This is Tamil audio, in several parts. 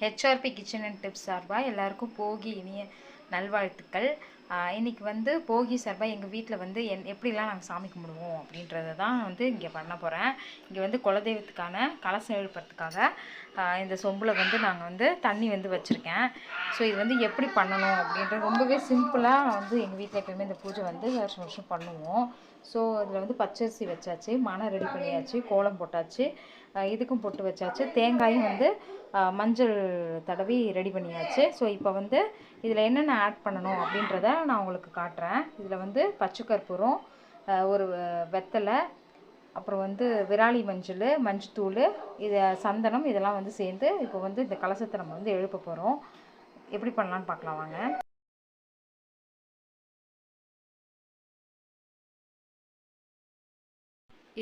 ஹெச்ஆர்பி கிச்சன் அண்ட் டிப்ஸ் சார்பாக எல்லாருக்கும் போகி இனிய நல்வாழ்த்துக்கள். இன்றைக்கி வந்து போகி சார்பாக எங்கள் வீட்டில் வந்து என் எப்படிலாம் நாங்கள் சாமி கும்பிடுவோம் அப்படின்றத தான் வந்து இங்கே பண்ண போகிறேன் இங்கே வந்து குலதெய்வத்துக்கான கலசம் எழுப்புறதுக்காக இந்த சொம்பில் வந்து நாங்கள் வந்து தண்ணி வந்து வச்சுருக்கேன். ஸோ இது வந்து எப்படி பண்ணணும் அப்படின்றது ரொம்பவே சிம்பிளாக வந்து எங்கள் வீட்டில் எப்பயுமே இந்த பூஜை வந்து வருஷம் வருஷம் பண்ணுவோம். ஸோ இதில் வந்து பச்சரிசி வச்சாச்சு மனை ரெடி பண்ணியாச்சு கோலம் போட்டாச்சு இதுக்கும் பொட்டு வச்சாச்சு தேங்காயும் வந்து மஞ்சள் தடவி ரெடி பண்ணியாச்சு. ஸோ இப்போ வந்து இதில் என்னென்ன ஆட் பண்ணணும் அப்படின்றத நான் உங்களுக்கு காட்டுறேன். இதில் வந்து பச்சை கற்பூரம் ஒரு வெத்தலை அப்புறம் வந்து விராலி மஞ்சள் மஞ்சத்தூள் இது சந்தனம் இதெல்லாம் வந்து சேர்ந்து இப்போ வந்து இந்த கலசத்தை நம்ம வந்து எழுப்ப போகிறோம் எப்படி பண்ணலான்னு பார்க்கலாம் வாங்க.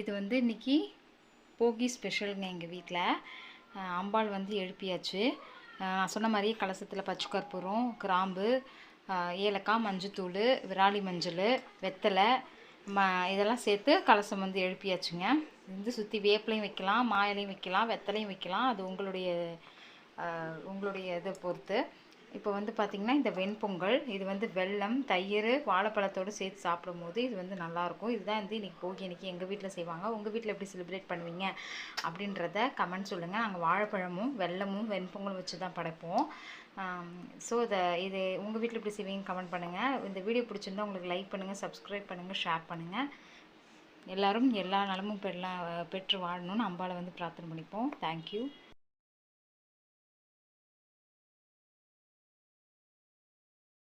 இது வந்து இன்றைக்கி போகி ஸ்பெஷலுங்க எங்கள் வீட்டில் அம்பாள் வந்து எழுப்பியாச்சு. நான் சொன்ன மாதிரியே கலசத்தில் பச்சை கற்பூரம் கிராம்பு ஏலக்காய் மஞ்சத்தூள் விராலி மஞ்சள் வெத்தலை ம இதெல்லாம் சேர்த்து கலசம் வந்து எழுப்பியாச்சுங்க. வந்து சுற்றி வேப்பிலையும் வைக்கலாம் மா இலையும் வைக்கலாம் வெத்தலையும் வைக்கலாம். அது உங்களுடைய உங்களுடைய இதை பொறுத்து. இப்போ வந்து பார்த்திங்கன்னா இந்த வெண்பொங்கல் இது வந்து வெல்லம் தயிர் வாழைப்பழத்தோடு சேர்த்து சாப்பிடும்போது இது வந்து நல்லாயிருக்கும். இதுதான் வந்து இன்றைக்கி போகி இன்றைக்கி எங்கள் வீட்டில் செய்வாங்க. உங்கள் வீட்டில் எப்படி செலிப்ரேட் பண்ணுவீங்க? அப்படின்றத கமெண்ட் சொல்லுங்கள் நாங்கள் வாழைப்பழமும் வெல்லமும் வெண்பொங்கலும் வச்சு தான் படைப்போம் ஸோ இதை இது உங்கள் வீட்டில் எப்படி செய்வீங்க கமெண்ட் பண்ணுங்கள் இந்த வீடியோ பிடிச்சிருந்தா உங்களுக்கு லைக் பண்ணுங்கள் சப்ஸ்கிரைப் பண்ணுங்கள் ஷேர் பண்ணுங்கள் எல்லாரும் எல்லா நலமும் பெறலாம் பெற்று வாழணும்னு அம்பாவை வந்து பிரார்த்தனை பண்ணிப்போம். தேங்க்யூ